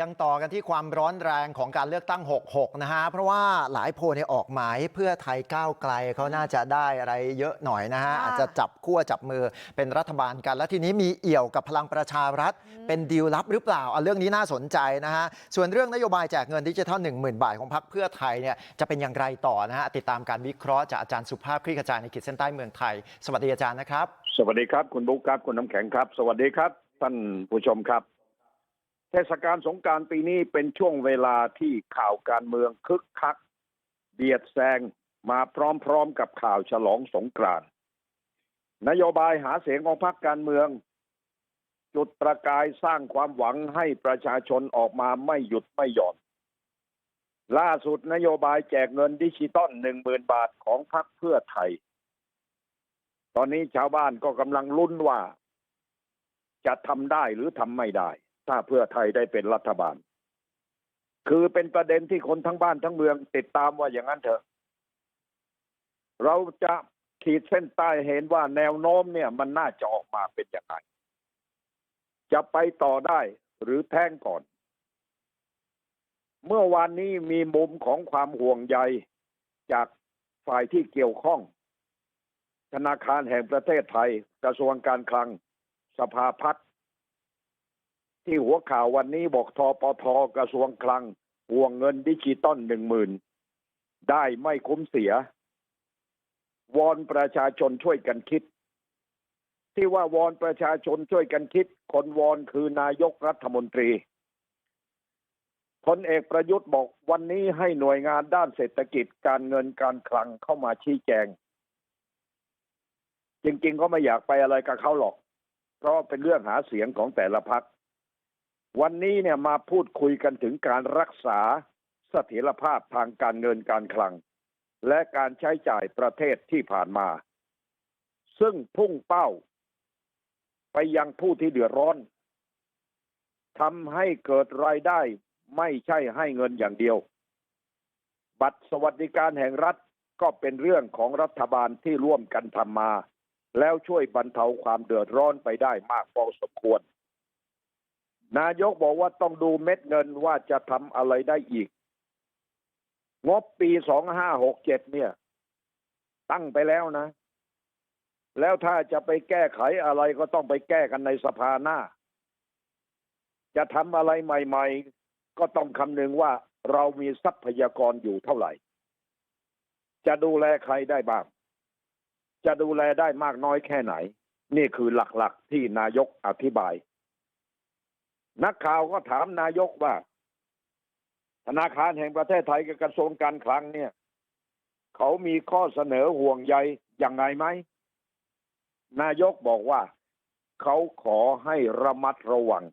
ยังต่อกันที่ความร้อนแรงของการเลือกตั้ง 66 นะฮะ เพราะว่าหลายโพลเนี่ยออกหมายเพื่อไทยก้าวไกลเขาน่าจะได้อะไรเยอะหน่อยนะฮะค่ะอาจจะจับขั้วจับมือเป็นรัฐบาลกัน และทีนี้มีเอี่ยวกับพลังประชารัฐ เป็นดีลลับหรือเปล่าเอาเรื่องนี้น่าสนใจนะฮะ ส่วนเรื่องนโยบายแจกเงินดิจิทัล 10,000 บาทของพรรคเพื่อไทยเนี่ยจะเป็นอย่างไรต่อนะฮะติดตามการวิเคราะห์จากอาจารย์สุภาพคลี่ขจายในขีดเส้นใต้เมืองไทย สวัสดีอาจารย์นะครับ สวัสดีครับคุณบุ๊คครับคุณน้ำแข็งครับ สวัสดีครับ ท่านผู้ชมครับ เทศกาลสงการปีนี้เป็นช่วงเวลาที่ข่าวการเมืองคึกคักเบียดแซงมาพร้อมๆกับข่าวฉลองสงกรานนโยบายหาเสียงของพรรคการเมืองจุดประกายสร้างความหวังให้ประชาชนออกมาไม่หยุดไม่หย่อน ล่าสุดนโยบายแจกเงินดิจิตอลหนึ่งหมื่นบาทของพรรคเพื่อไทย ตอนนี้ชาวบ้านก็กำลังลุ้นว่า จะทำได้หรือทำไม่ได้ ถ้าเพื่อไทยได้เป็นรัฐบาลคือเป็นประเด็นที่คนทั้งบ้านทั้งเมืองติดตามว่าอย่างนั้นเถอะเราจะขีดเส้นใต้เห็นว่าแนวโน้มเนี่ยมันน่าจะออกมาเป็นยังไงจะไปต่อได้หรือแท้งก่อน เมื่อวานนี้มีมุมของความห่วงใยจากฝ่ายที่เกี่ยวข้อง ธนาคารแห่งประเทศไทย กระทรวงการคลัง สภาพัฒน์ หัวข่าววันนี้บอกทปทกระทรวงคลังห่วงเงินดิจิตอลหนึ่งหมื่นได้ไม่คุ้มเสียวอนประชาชนช่วยกันคิดที่ว่าวอนประชาชนช่วยกันคิดคนวอนคือนายกรัฐมนตรีพลเอกประยุทธ์บอกวันนี้ให้หน่วยงานด้านเศรษฐกิจการเงินการคลังเข้ามาชี้แจง จริงๆก็ไม่อยากไปอะไรกับเขาหรอก เพราะเป็นเรื่องหาเสียงของแต่ละพัก วันนี้เนี่ยมาพูดคุยกันถึงการรักษาเสถียรภาพทางการเงินการคลังและการใช้จ่ายประเทศที่ผ่านมาซึ่งพุ่งเป้าไปยังผู้ที่เดือดร้อนทำให้เกิดรายได้ไม่ใช่ให้เงินอย่างเดียว บัตรสวัสดิการแห่งรัฐก็เป็นเรื่องของรัฐบาลที่ร่วมกันทำมา แล้วช่วยบรรเทาความเดือดร้อนไปได้มากพอสมควร นายกบอกว่าต้องดูเม็ดเงินว่าจะทำอะไรได้อีกงบปีสองห้าหกเจ็ดเนี่ยตั้งไปแล้วนะแล้วถ้าจะไปแก้ไขอะไรก็ต้องไปแก้กันในสภาหน้า จะทำอะไรใหม่ ๆ ก็ต้องคำนึงว่าเรามีทรัพยากรอยู่เท่าไหร่ จะดูแลใครได้บ้าง จะดูแลได้มากน้อยแค่ไหน นี่คือหลักๆที่นายกอธิบาย นักข่าวก็ถามนายกว่าธนาคารแห่งประเทศไทยกับกระทรวงการคลังเนี่ยเขามีข้อเสนอห่วงใยยังไงไหมนายกบอกว่าเขาขอให้ระมัดระวัง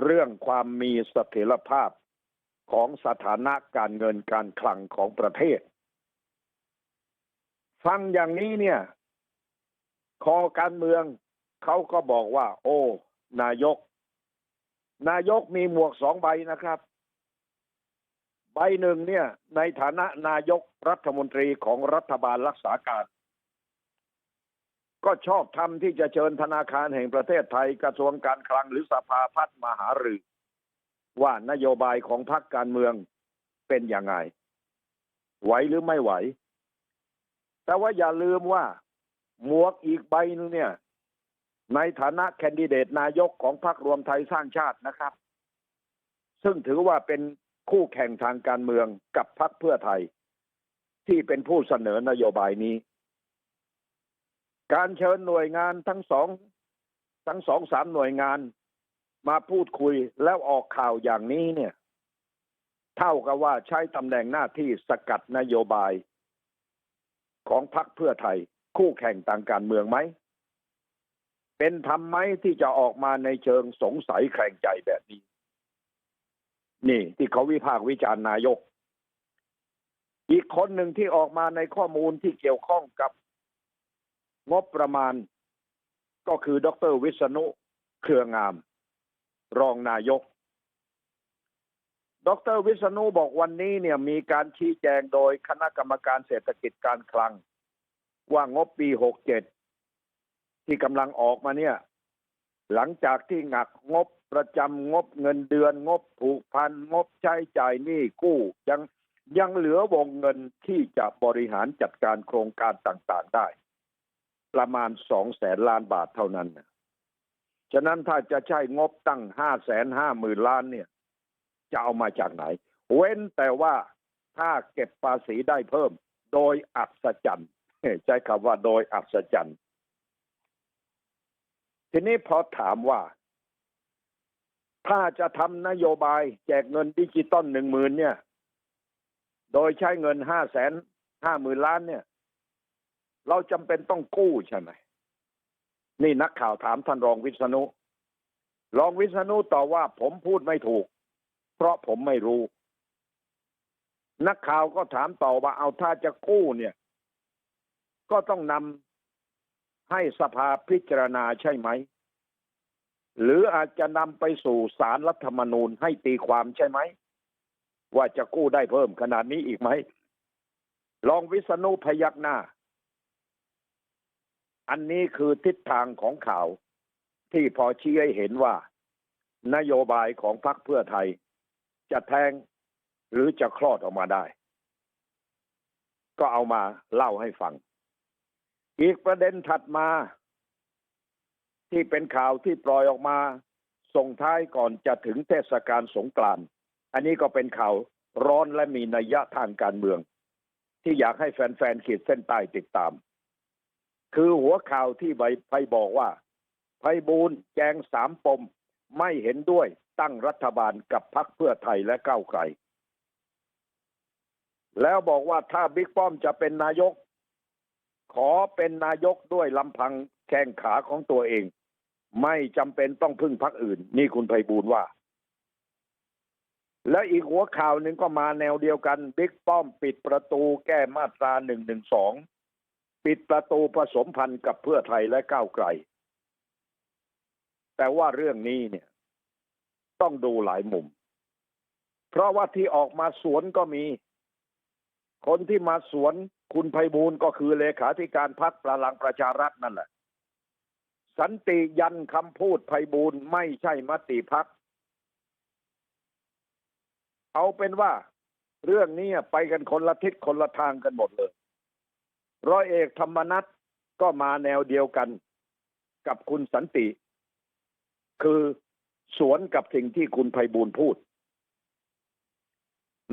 เรื่องความมีเสถียรภาพของสถานะการเงินการคลังของประเทศ ฟังอย่างนี้เนี่ย คอการเมืองเขาก็บอกว่า โอ้ นายก นายกมีหมวกสองใบนะครับใบหนึ่งเนี่ยในฐานะนายกรัฐมนตรีของรัฐบาลรักษาการก็ชอบทำที่จะเชิญธนาคารแห่งประเทศไทยกระทรวงการคลังหรือสภาพัฒน์มาหารือว่านโยบายของพรรคการเมืองเป็นยังไงไหวหรือไม่ไหวแต่ว่าอย่าลืมว่าหมวกอีกใบนึงเนี่ย ในฐานะแคนดิเดตนายกของพรรครวมไทยสร้างชาตินะครับซึ่งถือว่าเป็นคู่แข่งทางการเมืองกับพรรคเพื่อไทยที่เป็นผู้เสนอนโยบายนี้การเชิญหน่วยงานทั้งสองทั้งสองสามหน่วยงานมาพูดคุยแล้วออกข่าวอย่างนี้เนี่ยเท่ากับว่าใช้ตำแหน่งหน้าที่สกัดนโยบายของพรรคเพื่อไทยคู่แข่งทางการเมืองไหม เป็นธรรมไหมที่จะออกมาในเชิงสงสัยแข่งใจแบบนี้นี่ที่เขาวิพากษ์วิจารณ์นายกอีกคนหนึ่งที่ออกมาในข้อมูลที่เกี่ยวข้องกับงบประมาณก็คือดรวิษณุเครืองาม รองนายก ดรวิษณุบอกวันนี้เนี่ยมีการชี้แจงโดยคณะกรรมการเศรษฐกิจการคลัง ว่างบปีหกเจ็ด ที่กำลังออกมาเนี่ยหลังจากที่งักงบประจำงบเงินเดือนงบผูกพันงบใช้จ่ายหนี้กู้ยังยังเหลือวงเงินที่จะบริหารจัดการโครงการต่างๆได้ประมาณสองแสนล้านบาทเท่านั้นฉะนั้นถ้าจะใช้งบตั้งห้าแสนห้าหมื่นล้านเนี่ยจะเอามาจากไหน เว้นแต่ว่าถ้าเก็บภาษีได้เพิ่มโดยอัศจรรย์ใช้คำว่าโดยอัศจรรย์ ทีนี้พอถามว่าถ้าจะทำนโยบายแจกเงินดิจิตอลหนึ่งหมื่นเนี่ยโดยใช้เงินห้าแสนห้าหมื่นล้านเนี่ย เราจำเป็นต้องกู้ใช่ไหมนี่นักข่าวถามท่านรองวิษณุรองวิษณุตอบว่าผมพูดไม่ถูก เพราะผมไม่รู้ นักข่าวก็ถามต่อว่าเอาถ้าจะกู้เนี่ย ก็ต้องนำ ให้สภาพิจารณาใช่ไหมหรืออาจจะนำไปสู่สารรัฐมนูญให้ตีความใช่ไหมว่าจะกู้ได้เพิ่มขนาดนี้อีกไหมรองวิษณุพยักหน้า อันนี้คือทิศทางของข่าวที่พอชี้ให้เห็นว่า นโยบายของพรรคเพื่อไทย จะแทงหรือจะคลอดออกมาได้ ก็เอามาเล่าให้ฟัง อีกประเด็นถัดมาที่เป็นข่าวที่ปล่อยออกมาส่งท้ายก่อนจะถึงเทศกาลสงกรานต์อันนี้ก็เป็นข่าวร้อนและมีนัยยะทางการเมืองที่อยากให้แฟนๆขีดเส้นใต้ติดตามคือหัวข่าวที่ใบไปบอกว่าไพบูลย์แจงสามปมไม่เห็นด้วยตั้งรัฐบาลกับพรรคเพื่อไทยและก้าวไกลแล้วบอกว่าถ้าบิ๊กป้อมจะเป็นนายก ขอเป็นนายกด้วยลำพังแข้งขาของตัวเองไม่จำเป็นต้องพึ่งพรรคอื่นนี่คุณไพบูลว่าแล้วอีกหัวข่าวหนึ่งก็มาแนวเดียวกันบิ๊กป้อมปิดประตูแก้มาตราหนึ่งหนึ่งสองปิดประตูผสมพันธ์กับเพื่อไทยและก้าวไกล แต่ว่าเรื่องนี้เนี่ย ต้องดูหลายมุม เพราะว่าที่ออกมาสวนก็มี คนที่มาสวน คุณไพบูลก็คือเลขาธิการพักพลังประชารัฐนั่นแหละสันติยันคำพูดไพบูลไม่ใช่มติพักเอาเป็นว่าเรื่องนี้ไปกันคนละทิศคนละทางกันหมดเลยร้อยเอกธรรมนัฐก็มาแนวเดียวกันกับคุณสันติ คือสวนกับสิ่งที่คุณไพบูลพูด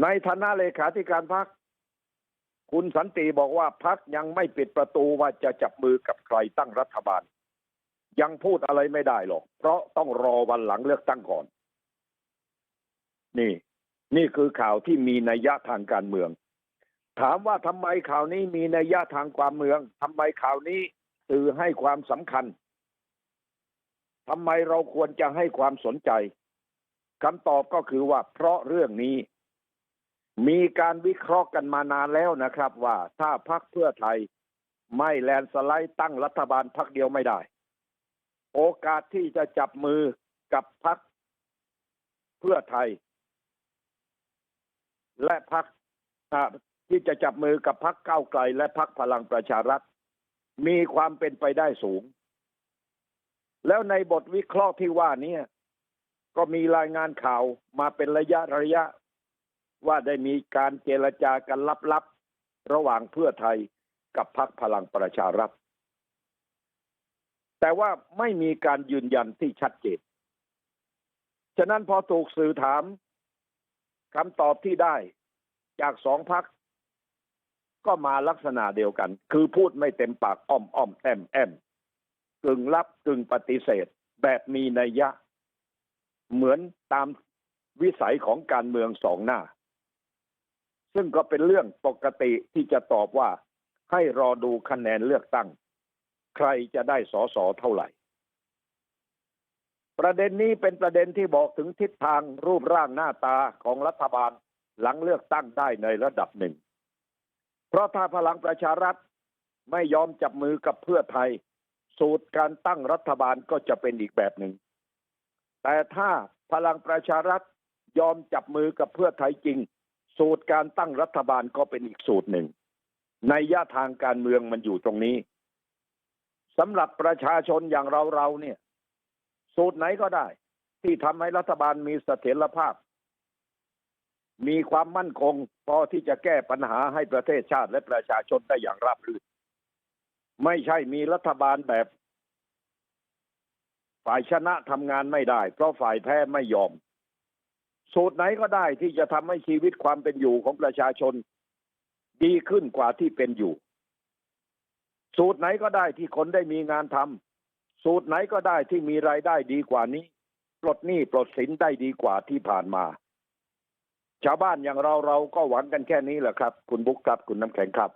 ในฐานะเลขาธิการพัก คุณสันติบอกว่าพักยังไม่ปิดประตูว่าจะจับมือกับใครตั้งรัฐบาลยังพูดอะไรไม่ได้หรอกเพราะต้องรอวันหลังเลือกตั้งก่อนนี่นี่คือข่าวที่มีนัยยะทางการเมือง ถามว่าทำไมข่าวนี้มีนัยยะทางความเมืองทำไมข่าวนี้สื่อให้ความสำคัญทำไมเราควรจะให้ความสนใจคำตอบก็คือว่าเพราะเรื่องนี้ มีการวิเคราะห์กันมานานแล้วนะครับว่าถ้าพักเพื่อไทยไม่แลนด์สไลด์ตั้งรัฐบาลพักเดียวไม่ได้โอกาสที่จะจับมือกับพักเพื่อไทย และพักที่จะจับมือกับพักเก้าไกล และพักพลังประชารัฐ มีความเป็นไปได้สูง แล้วในบทวิเคราะห์ที่ว่านี้ก็มีรายงานข่าวมาเป็นระยะระยะ ว่าได้มีการเจรจากันลับๆระหว่างเพื่อไทยกับพักพลังประชารัฐแต่ว่าไม่มีการยืนยันที่ชัดเจนฉะนั้นพอถูกสื่อถามคำตอบที่ได้จากสองพักก็มาลักษณะเดียวกัน คือพูดไม่เต็มปากอ้อมอ้อมแอมแอมกึ่งรับกึ่งปฏิเสธ แบบมีนัยยะ เหมือนตามวิสัยของการเมืองสองหน้า ซึ่งก็เป็นเรื่องปกติที่จะตอบว่าให้รอดูคะแนนเลือกตั้งใครจะได้สอสอเท่าไหร่ประเด็นนี้เป็นประเด็นที่บอกถึงทิศทางรูปร่างหน้าตาของรัฐบาลหลังเลือกตั้งได้ในระดับหนึ่ง เพราะถ้าพลังประชารัฐไม่ยอมจับมือกับเพื่อไทย สูตรการตั้งรัฐบาลก็จะเป็นอีกแบบหนึ่ง แต่ถ้าพลังประชารัฐยอมจับมือกับเพื่อไทยจริง สูตรการตั้งรัฐบาลก็เป็นอีกสูตรหนึ่งในย่าทางการเมืองมันอยู่ตรงนี้สำหรับประชาชนอย่างเราเราเนี่ยสูตรไหนก็ได้ที่ทำให้รัฐบาลมีเสถียรภาพ มีความมั่นคงพอที่จะแก้ปัญหาให้ประเทศชาติและประชาชนได้อย่างราบรื่นไม่ใช่มีรัฐบาลแบบ ฝ่ายชนะทำงานไม่ได้ เพราะฝ่ายแพ้ไม่ยอม สูตรไหนก็ได้ที่จะทำให้ชีวิตความเป็นอยู่ของประชาชนดีขึ้นกว่าที่เป็นอยู่สูตรไหนก็ได้ที่คนได้มีงานทำสูตรไหนก็ได้ที่มีรายได้ดีกว่านี้ ปลดหนี้ปลดสินได้ดีกว่าที่ผ่านมา ชาวบ้านอย่างเราเราก็หวังกันแค่นี้แหละครับ คุณบุ๊คครับคุณน้ำแข็งครับ